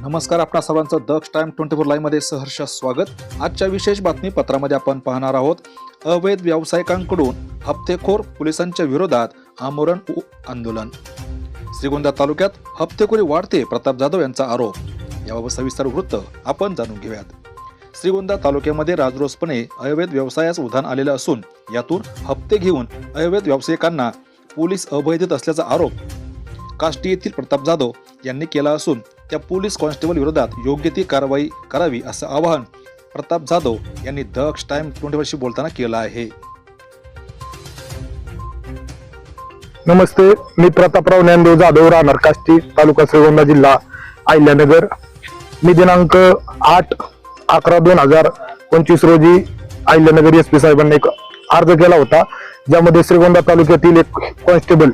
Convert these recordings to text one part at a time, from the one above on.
नमस्कार आपणा सर्वांचं दक्ष टाइम ट्वेंटी फोर लाईव्हमध्ये सहर्ष स्वागत. आजच्या विशेष बातमीपत्रामध्ये आपण पाहणार आहोत अवैध व्यावसायिकांकडून हप्तेखोर पोलिसांच्या विरोधात आमरण आंदोलन. श्रीगोंदा तालुक्यात हप्तेखोरी वाढते प्रताप जाधव यांचा आरोप. याबाबत सविस्तर वृत्त आपण जाणून घेऊयात. श्रीगोंदा तालुक्यामध्ये राजरोसपणे अवैध व्यवसायास उधाण आलेलं असून यातून हप्ते घेऊन अवैध व्यावसायिकांना पोलीस अभय देत असल्याचा आरोप. काष्टी येथील प्रताप जाधव यांनी केला असून त्या पोलीस कॉन्स्टेबल विरोधात योग्य ती कारवाई करावी असं आवाहन प्रताप जाधव यांनी दक्ष टाइम ट्वेंटी बोलताना केलं आहे. नमस्ते मी प्रतापराव ज्ञानदेव जाधव राहणार काष्टी तालुका श्रीगोंदा जिल्हा आहिल्यानगर मी दिनांक आठ अकरा दोन हजार पंचवीस रोजी आहिल्यानगर एस पी साहेबांनी एक अर्ज केला होता ज्यामध्ये श्रीगोंदा तालुक्यातील एक कॉन्स्टेबल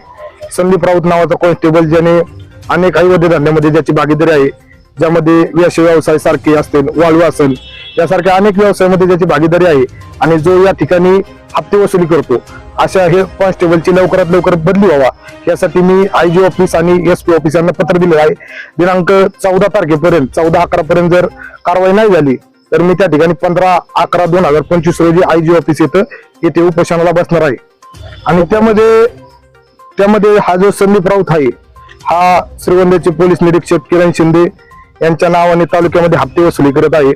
संदीप राऊत नावाचा कॉन्स्टेबल ज्याने अनेक अवैध धंद्यामध्ये ज्याची भागीदारी आहे ज्यामध्ये यश व्यवसाय सारखे असतील वाळू असेल यासारख्या अनेक व्यवसायामध्ये ज्याची भागीदारी आहे आणि जो या ठिकाणी हप्ते वसुली करतो अशा हे कॉन्स्टेबलची लवकरात लवकर बदली व्हावा. यासाठी मी आय जी ऑफिस आणि एस पी ऑफिस यांना पत्र दिलेलं आहे. दिनांक चौदा तारखेपर्यंत चौदा अकरा पर्यंत जर कारवाई नाही झाली तर मी त्या ठिकाणी पंधरा अकरा दोन हजार पंचवीस रोजी आय जी ऑफिस येतं येथे उपोषणाला बसणार आहे. आणि त्यामध्ये त्यामध्ये हा जो संदीप राऊत आहे हा श्रीगोंद्याचे पोलीस निरीक्षक किरण शिंदे यांच्या नावाने तालुक्यामध्ये हप्ते वसुली करत आहे.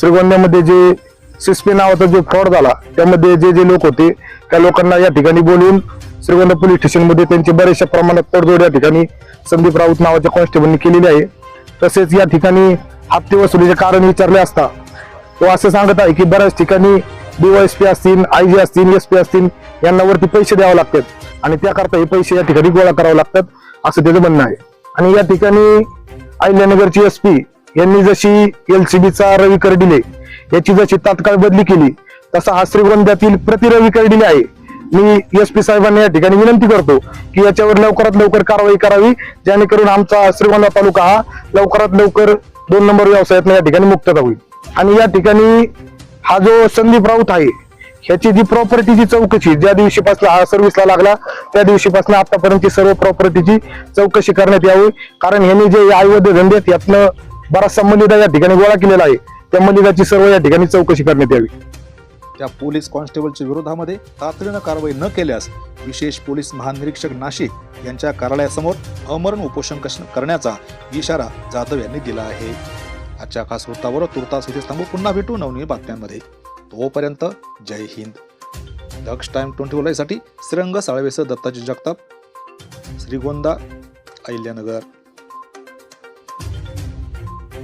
श्रीगोंद्यामध्ये जे सिस्पी नावाचा जो फ्रॉड झाला त्यामध्ये जे जे लोक होते त्या लोकांना या ठिकाणी बोलवून श्रीगोंदा पोलीस स्टेशनमध्ये त्यांची बऱ्याचशा प्रमाणात तडजोड या ठिकाणी संदीप राऊत नावाच्या कॉन्स्टेबलने केलेली आहे. तसेच या ठिकाणी हप्ते वसुलीचे कारण विचारले असता तो असं सांगत आहे की बऱ्याच ठिकाणी डीवायएसपी असतील आय जी असतील एस पी असतील यांना वरती पैसे द्यावे लागतात आणि त्याकरता हे पैसे या ठिकाणी गोळा करावे लागतात. असं त्याचं म्हणणं आहे. आणि या ठिकाणी अहिल्यानगरची एस पी यांनी जशी एलसीबीचा रवी कर्डिले याची जशी तात्काळ बदली केली तसा हा श्रीगोंद्यातील प्रति रवी कर्डिले आहे. मी एस पी साहेबांना या ठिकाणी विनंती करतो की याच्यावर लवकरात लवकर कारवाई करावी जेणेकरून आमचा श्रीगोंदा तालुका हा लवकरात लवकर दोन नंबर व्यवसायातून या ठिकाणी मुक्तता होईल. आणि या ठिकाणी हा जो संदीप राऊत आहे ह्याची जी प्रॉपर्टीची चौकशी ज्या दिवशीपासून हा सर्व्हिसला लागला त्या दिवशीपासून आतापर्यंतची सर्व प्रॉपर्टीची चौकशी करण्यात यावी. कारण ह्याने जे आयुर्वेद धंदे आहेत यातनं बराचसा मलिदा या ठिकाणी गोळा केलेला आहे. त्या मलिदाची सर्व या ठिकाणी चौकशी करण्यात यावी. त्या पोलीस कॉन्स्टेबलच्या विरोधामध्ये तातडीनं कारवाई न केल्यास विशेष पोलीस महानिरीक्षक नाशिक यांच्या कार्यालयासमोर अमरण उपोषण करण्याचा इशारा जाधव यांनी दिला आहे. आजच्या खास वृत्तावर तुर्तास इथे थांबू. पुन्हा भेटू नवनी बातम्यांमध्ये. तोपर्यंत जय हिंद. दक्ष टाइम ट्वेंटी साठी श्रीरंग साळवेसह दत्ताजी जगताप श्रीगोंदा अहिल्यानगर.